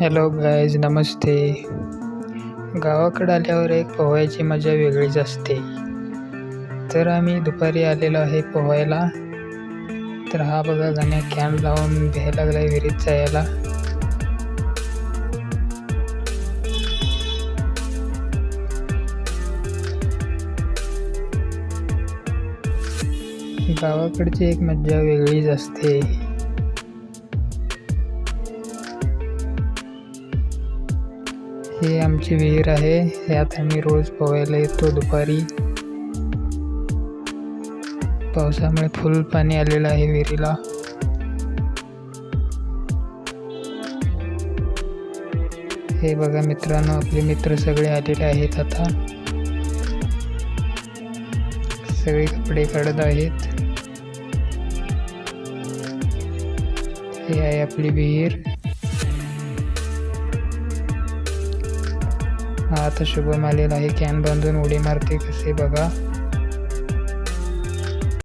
Hello guys नमस्ते. गावाकडं आल्यावर एक पोहायची मजा वेगळीच असते. तर आम्ही दुपारी आलेलो आहे पोहायला. तर हा बघा गाण्या कॅन लावून घ्यायला लागलाय विहिरीत जायला. गावाकडची एक मज्जा वेगळीच असते. ही आमची विहीर आहे. यात आम्ही रोज पोहायला येतो दुपारी. पावसामुळे फुल पाणी आलेलं आहे विहिरीला. हे बघा मित्रांनो आपले मित्र सगळे आलेले आहेत आता. सगळे कपडे काढत आहेत. हे आहे आपली विहीर. आता शुभम आलेला आहे. कॅन बांधून उडी मारते. कसे बघा.